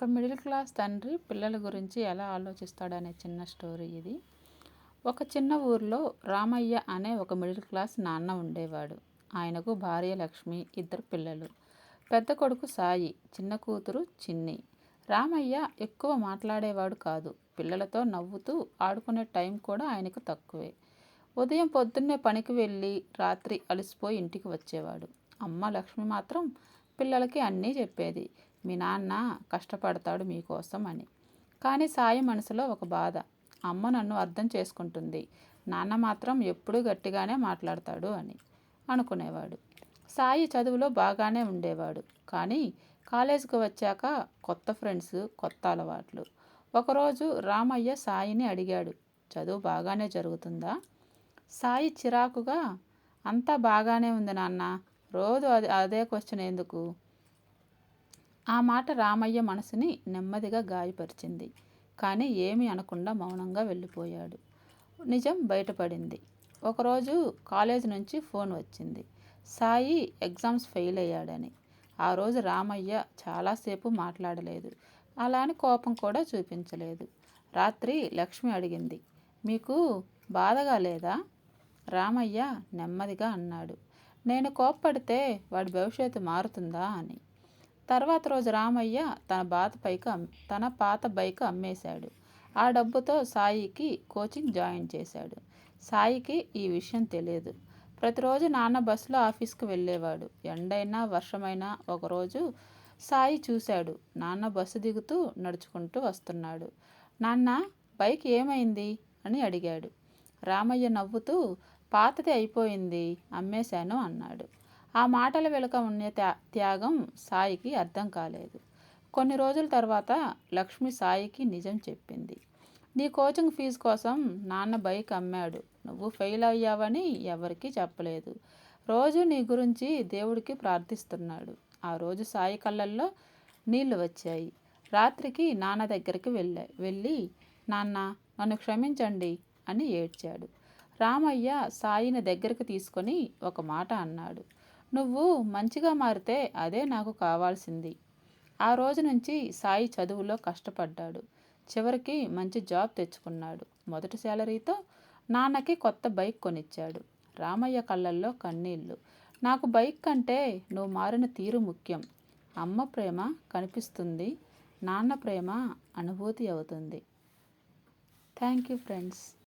ఒక middle class తండ్రి పిల్లల గురించి ఎలా ఆలోచిస్తాడనే చిన్న స్టోరీ ఇది. ఒక చిన్న ఊర్లో రామయ్య అనే ఒక మిడిల్ క్లాస్ నాన్న ఉండేవాడు. ఆయనకు భార్య లక్ష్మి ఇద్దరు పిల్లలు. పెద్ద కొడుకు సాయి చిన్న కూతురు చిన్ని. రామయ్య ఎక్కువ మాట్లాడేవాడు కాదు. పిల్లలతో నవ్వుతూ ఆడుకునే టైం కూడా ఆయనకు తక్కువే. ఉదయం పొద్దున్నే పనికి వెళ్ళి రాత్రి అలసిపోయి ఇంటికి వచ్చేవాడు. అమ్మ లక్ష్మి మాత్రం పిల్లలకి అన్నీ చెప్పేది. మీ నాన్న కష్టపడతాడు మీకోసం అని. కానీ సాయి మనసులో ఒక బాధ. అమ్మ నన్ను అర్థం చేసుకుంటుంది. నాన్న మాత్రం ఎప్పుడూ గట్టిగానే మాట్లాడతాడు అని అనుకునేవాడు. సాయి చదువులో బాగానే ఉండేవాడు. కానీ కాలేజీకి వచ్చాక కొత్త ఫ్రెండ్స్ కొత్త అలవాట్లు. ఒకరోజు రామయ్య సాయిని అడిగాడు చదువు బాగానే జరుగుతుందా? సాయి చిరాకుగా అంతా బాగానే ఉంది నాన్న. రోజు అదే అదే క్వశ్చన్ ఎందుకు? ఆ మాట రామయ్య మనసుని నెమ్మదిగా గాయపరిచింది. కానీ ఏమీ అనకుండా మౌనంగా వెళ్ళిపోయాడు. నిజం బయటపడింది. ఒకరోజు కాలేజ్ నుంచి ఫోన్ వచ్చింది. సాయి ఎగ్జామ్స్ ఫెయిల్ అయ్యాడని. ఆ రోజు రామయ్య చాలాసేపు మాట్లాడలేదు. అలాని కోపం కూడా చూపించలేదు. రాత్రి లక్ష్మి అడిగింది మీకు బాధగా లేదా? రామయ్య నెమ్మదిగా అన్నాడు నేను కోప్పడితే వాడి భవిష్యత్తు మారుతుందా? అని. తర్వాత రోజు రామయ్య తన బాత బైక్ తన పాత బైక్ అమ్మేశాడు. ఆ డబ్బుతో సాయికి కోచింగ్ జాయిన్ చేశాడు. సాయికి ఈ విషయం తెలియదు. ప్రతిరోజు నాన్న బస్సులో ఆఫీస్కి వెళ్ళేవాడు. ఎండైనా వర్షమైనా ఒకరోజు సాయి చూశాడు. నాన్న బస్సు దిగుతూ నడుచుకుంటూ వస్తున్నాడు. నాన్న బైక్ ఏమైంది? అని అడిగాడు. రామయ్య నవ్వుతూ పాతది అయిపోయింది అమ్మేశాను అన్నాడు. ఆ మాటల వెనుక ఉన్న త్యాగం సాయికి అర్థం కాలేదు. కొన్ని రోజుల తర్వాత లక్ష్మి సాయికి నిజం చెప్పింది. నీ కోచింగ్ ఫీజు కోసం నాన్న బైక్ అమ్మాడు. నువ్వు ఫెయిల్ అయ్యావని ఎవరికీ చెప్పలేదు. రోజు నీ గురించి దేవుడికి ప్రార్థిస్తున్నాడు. ఆ రోజు సాయి కళ్ళల్లో నీళ్ళు వచ్చాయి. రాత్రికి నాన్న దగ్గరికి వెళ్ళా వెళ్ళి నాన్న నన్ను క్షమించండి అని ఏడ్చాడు. రామయ్య సాయిని దగ్గరికి తీసుకొని ఒక మాట అన్నాడు. నువ్వు మంచిగా మారితే అదే నాకు కావాల్సింది. ఆ రోజు నుంచి సాయి చదువులో కష్టపడ్డాడు. చివరికి మంచి జాబ్ తెచ్చుకున్నాడు. మొదటి శాలరీతో నాన్నకి కొత్త బైక్ కొనిచ్చాడు. రామయ్య కళ్ళల్లో కన్నీళ్ళు నాకు బైక్ కంటే నువ్వు మారిన తీరు ముఖ్యం. అమ్మ ప్రేమ కనిపిస్తుంది. నాన్న ప్రేమ అనుభూతి అవుతుంది. Thank you friends.